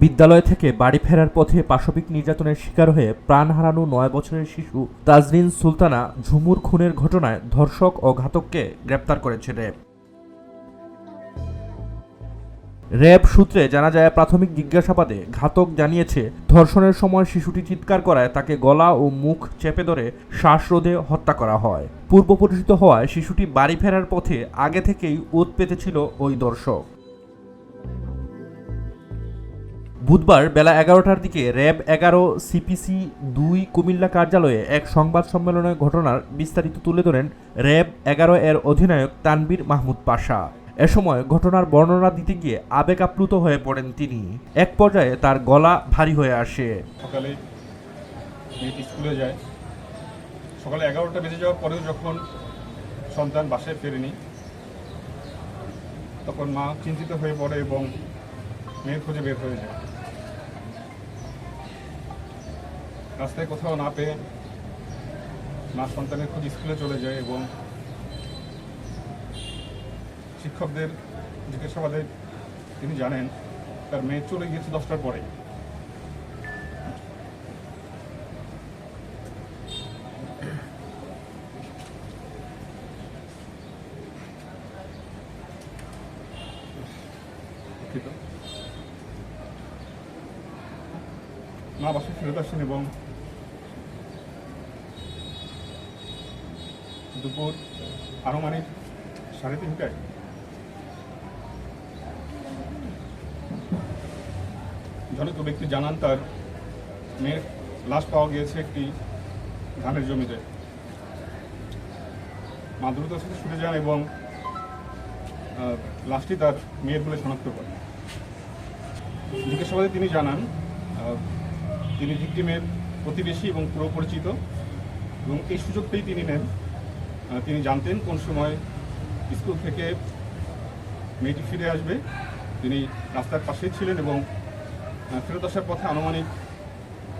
বিদ্যালয় থেকে বাড়ি ফেরার পথে পাশবিক নির্যাতনের শিকার হয়ে প্রাণ হারানো নয় বছরের শিশু তাজরিন সুলতানা ঝুমুর খুনের ঘটনায় ধর্ষক ও ঘাতককে গ্রেপ্তার করেছে র্যাব। র্যাব সূত্রে জানা যায়, প্রাথমিক জিজ্ঞাসাবাদে ঘাতক জানিয়েছে, ধর্ষণের সময় শিশুটি চিৎকার করায় তাকে গলা ও মুখ চেপে ধরে শ্বাসরোধে হত্যা করা হয়। পূর্ব পরিচিত হওয়ায় শিশুটি বাড়ি ফেরার পথে আগে থেকেই ওত পেতেছিল ওই দর্শক বুধবার বেলা এগারোটার দিকে র্যাব এগারো সিপিসি দুই কুমিল্লা কার্যালয়ে এক সংবাদ সম্মেলনে ঘটনার বিস্তারিত তুলে ধরেন র্যাব এগারো এর অধিনায়ক তানবীর মাহমুদ পাশা। এ সময় ঘটনার বর্ণনা দিতে গিয়ে আবেগ আপ্লুত হয়ে পড়েন তিনি। এক পর্যায়ে তার গলা ভারী হয়ে আসে। সকালে স্কুলে যায়। সকালে এগারোটা বেজে যাওয়ার পরেও যখন সন্তান বাসায় ফেরেনি, তখন মা চিন্তিত হয়ে পড়ে এবং মেয়ের খোঁজে বের হয়ে যায়। রাস্তায় কোথাও না পেয়ে মা সন্তানের খোঁজ স্কুলে চলে যায় এবং শিক্ষকদের জিজ্ঞাসাবাদে তিনি জানেন, তার মেয়ে চলে গিয়েছে দশটার পরে। মা বাসায় ফেরত আসেন এবং দুপুর আনুমানিক সাড়ে তিনটায়। জনিত ব্যক্তি জানান তার মেয়ের লাশ পাওয়া গিয়েছে একটি ধানের জমিতে। মা সাথে ছুটে যান এবং লাশটি তার মেয়ের বলে শনাক্ত করেন। জিজ্ঞাসাবাদে তিনি জানান তিনি ভিক্টিমের প্রতিবেশী এবং পুরো পরিচিত এবং এই সুযোগটাই তিনি নেন তিনি জানতেন কোন সময় স্কুল থেকে মেয়েটি ফিরে আসবে। তিনি রাস্তার পাশেই ছিলেন এবং ফেরত আসার পথে আনুমানিক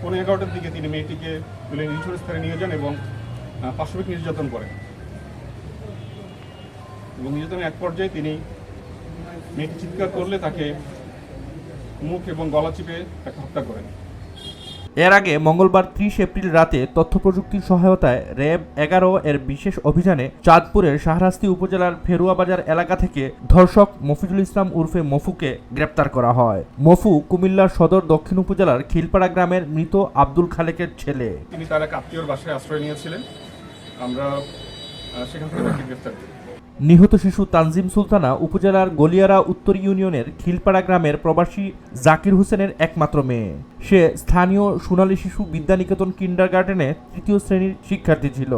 পনেরো এগারোটার দিকে তিনি মেয়েটিকে তুলে নির্ঝর স্থানে নিয়ে যান এবং পাশবিক নির্যাতন করেন। এবং নির্যাতনের এক পর্যায়ে তিনি মেয়েটি চিৎকার করলে তাকে মুখ এবং গলা চিপে তাকে হত্যা করেন। এর আগে মঙ্গলবার ত্রিশ এপ্রিল রাতে তথ্য প্রযুক্তির সহায়তায় র্যাব এগারো এর বিশেষ অভিযানে চাঁদপুরের শাহরাস্তি উপজেলার ফেরুয়া বাজার এলাকা থেকে ধর্ষক মফিজুল ইসলাম উর্ফে মফুকে গ্রেপ্তার করা হয়। মফু কুমিল্লার সদর দক্ষিণ উপজেলার খিলপাড়া গ্রামের মৃত আব্দুল খালেকের ছেলে। তিনি তার এক আত্মীয়র বাসায় আশ্রয় নিয়েছিলেন। আমরা সেখান থেকে করি। নিহত শিশু তানজিম সুলতানা উপজেলার গলিয়ারা উত্তর ইউনিয়নের খিলপাড়া গ্রামের প্রবাসী জাকির হোসেনের একমাত্র মেয়ে। সে স্থানীয় সোনালী শিশু বিদ্যানিকেতন কিন্ডার গার্ডেনে তৃতীয় শ্রেণির শিক্ষার্থী ছিল।